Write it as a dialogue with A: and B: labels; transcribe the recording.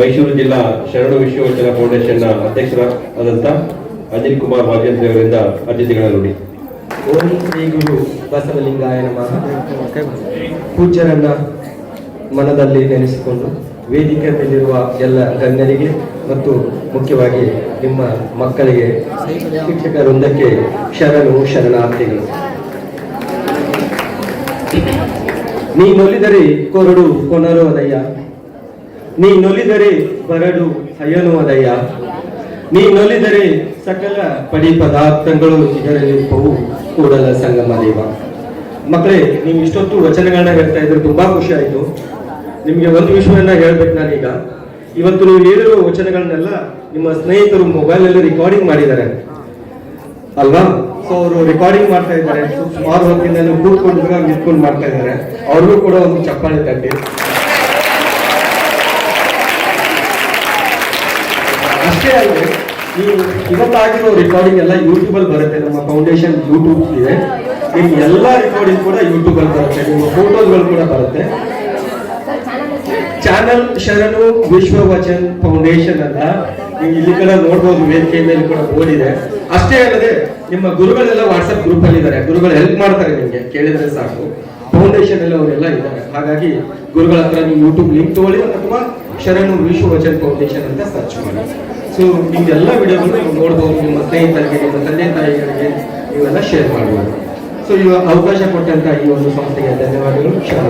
A: ಮೈಸೂರು ಜಿಲ್ಲಾ ಶರಣ ವಿಶ್ವವಚನ ಫೌಂಡೇಶನ್ನ ಅಧ್ಯಕ್ಷರಾದಂಥ ಅನಿಲ್ ಕುಮಾರ್ ವಾಜೇಂದ್ರ ಅವರಿಂದ ಅತಿಥಿಗಳ ನುಡಿ.
B: ಓಂ ಶ್ರೀ ಗುರು ಬಸವಲಿಂಗಾಯ ನಮಃ ಪೂಜ್ಯರನ್ನ ಮನದಲ್ಲಿ ನೆನೆಸಿಕೊಂಡು ವೇದಿಕೆ ಮೇಲಿರುವ ಎಲ್ಲ ಗಣ್ಯರಿಗೆ ಮತ್ತು ಮುಖ್ಯವಾಗಿ ನಿಮ್ಮ ಮಕ್ಕಳಿಗೆ ಶಿಕ್ಷಕರೊಂದಕ್ಕೆ ಶರಣು ಶರಣಾರ್ಥಿಗಳು. ನೀ ನೊಲಿದರೆ ಕೊರಡು, ಕೊನರೋದಯ್ಯ. ನೀ ನೊಲಿದರೆ ಬರಡು ಹಯನುವುದಯ್ಯ ನೀ ನೊಲಿದರೆ ಸಕಲ ಪಡಿ ಪದಾರ್ಥಗಳು ಇದರಲ್ಲಿರುವವು ಕೂಡಲ ಸಂಗಮ ದೇವ. ಮಕ್ಕಳೇ, ನೀವು ಇಷ್ಟೊತ್ತು ವಚನಗಳನ್ನ ಹೇಳ್ತಾ ಇದ್ರೆ ತುಂಬಾ ಖುಷಿ ಆಯ್ತು. ನಿಮ್ಗೆ ಒಂದು ವಿಷಯವನ್ನ ಹೇಳ್ಬೇಕು ನಾನೀಗ. ಇವತ್ತು ನೀವು ಹೇಳಿರುವ ವಚನಗಳನ್ನೆಲ್ಲ ನಿಮ್ಮ ಸ್ನೇಹಿತರು ಮೊಬೈಲ್ ಅಲ್ಲಿ ರೆಕಾರ್ಡಿಂಗ್ ಮಾಡಿದ್ದಾರೆ. ಅಲ್ವಾ? ಸೊ ಅವರು ರೆಕಾರ್ಡಿಂಗ್ ಮಾಡ್ತಾ ಇದ್ದಾರೆ. ಸುಮಾರು ಹೊತ್ತಿನಲ್ಲಿ ಕೂತ್ಕೊಂಡು ನಿಂತ್ಕೊಂಡು ಮಾಡ್ತಾ ಇದ್ದಾರೆ. ಅವ್ರಿಗೂ ಕೂಡ ಒಂದು ಚಪ್ಪಾಳೆ ತಟ್ಟಿ. ಅಷ್ಟೇ ಅಲ್ಲದೆ ನೀವು ಇವತ್ತಾಗಿರೋ ರೆಕಾರ್ಡಿಂಗ್ ಎಲ್ಲ ಯೂಟ್ಯೂಬ್ ಅಲ್ಲಿ ಬರುತ್ತೆ. ನಮ್ಮ ಫೌಂಡೇಶನ್ ಯೂಟ್ಯೂಬ್ ಇದೆ. ನಿಮ್ಮ ಎಲ್ಲ ರೆಕಾರ್ಡಿಂಗ್ ಕೂಡ ಯೂಟ್ಯೂಬ್ ಅಲ್ಲಿ ಬರುತ್ತೆ. ನಿಮ್ಮ ಫೋಟೋಸ್ಗಳು ಕೂಡ ಬರುತ್ತೆ. ಚಾನಲ್ ಶರಣು ವಿಶ್ವವಚನ್ ಫೌಂಡೇಶನ್ ಅಂತ ನೀವು ಇಲ್ಲಿ ಕಡೆ ನೋಡ್ಬೋದು. ವೇದಿಕೆ ಮೇಲೆ ಕೂಡ ಓಡಿದೆ ಅಷ್ಟೇ ಅಲ್ಲದೆ ನಿಮ್ಮ ಗುರುಗಳೆಲ್ಲ ವಾಟ್ಸಪ್ ಗ್ರೂಪ್ ಅಲ್ಲಿ ಇದ್ದಾರೆ. ಗುರುಗಳು ಹೆಲ್ಪ್ ಮಾಡ್ತಾರೆ ನಿಮಗೆ. ಕೇಳಿದ್ರೆ ಸಾಕು. ಫೌಂಡೇಶನ್ ಎಲ್ಲ ಅವರೆಲ್ಲ ಇದ್ದಾರೆ. ಹಾಗಾಗಿ ಗುರುಗಳ ಹತ್ರ ನೀವು ಯೂಟ್ಯೂಬ್ ಲಿಂಕ್ ತಗೊಳ್ಳಿ ಅಥವಾ ಶರಣು ವಿಶ್ವವಚನ್ ಫೌಂಡೇಶನ್ ಅಂತ ಸರ್ಚ್ ಮಾಡಿ. ಸೊ ನಿಮ್ಮೆಲ್ಲ ವಿಡಿಯೋಗಳು ನೀವು ನೋಡ್ಬೋದು, ನಿಮ್ಮ ಸ್ನೇಹಿತರಿಗೆ, ನಿಮ್ಮ ತಂದೆ ತಾಯಿಗಳಿಗೆ ನೀವೆಲ್ಲ ಶೇರ್ ಮಾಡ್ಬೋದು. ಸೊ ಇವಾಗ ಅವಕಾಶ ಕೊಟ್ಟಂತ ಈ ಒಂದು ಸಂಸ್ಥೆಗೆ ಧನ್ಯವಾದಗಳು. ಶರಣ